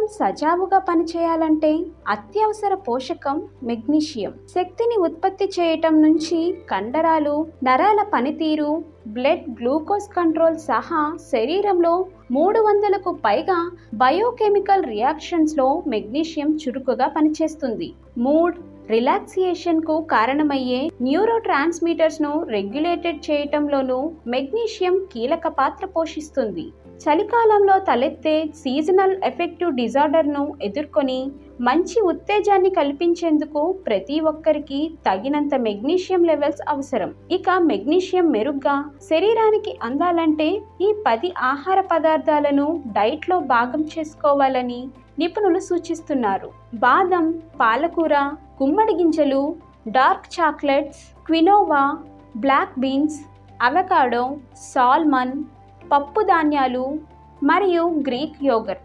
రక్తం సజావుగా పనిచేయాలంటే అత్యవసర పోషకం మెగ్నీషియం. శక్తిని ఉత్పత్తి చేయటం నుంచి కండరాలు నరాల పనితీరు బ్లడ్ గ్లూకోజ్ కంట్రోల్ సహా శరీరంలో మూడు వందలకు పైగా బయోకెమికల్ రియాక్షన్స్లో మెగ్నీషియం చురుకుగా పనిచేస్తుంది. మూడ్ రిలాక్సియేషన్కు కారణమయ్యే న్యూరో ట్రాన్స్మిటర్స్ను రెగ్యులేటెడ్ చేయటంలోనూ మెగ్నీషియం కీలక పాత్ర పోషిస్తుంది. చలికాలంలో తలెత్తే సీజనల్ ఎఫెక్టివ్ డిజార్డర్ను ఎదుర్కొని మంచి ఉత్తేజాన్ని కల్పించేందుకు ప్రతి ఒక్కరికి తగినంత మెగ్నీషియం లెవెల్స్ అవసరం. ఇక మెగ్నీషియం మెరుగ్గా శరీరానికి అందాలంటే ఈ పది ఆహార పదార్థాలను డైట్లో భాగం చేసుకోవాలని నిపుణులు సూచిస్తున్నారు. బాదం పాలకూర గుమ్మడి గింజలు dark chocolates quinoa black beans avocado salmon పప్పు ధాన్యాలు మరియు గ్రీక్ యోగర్ట్.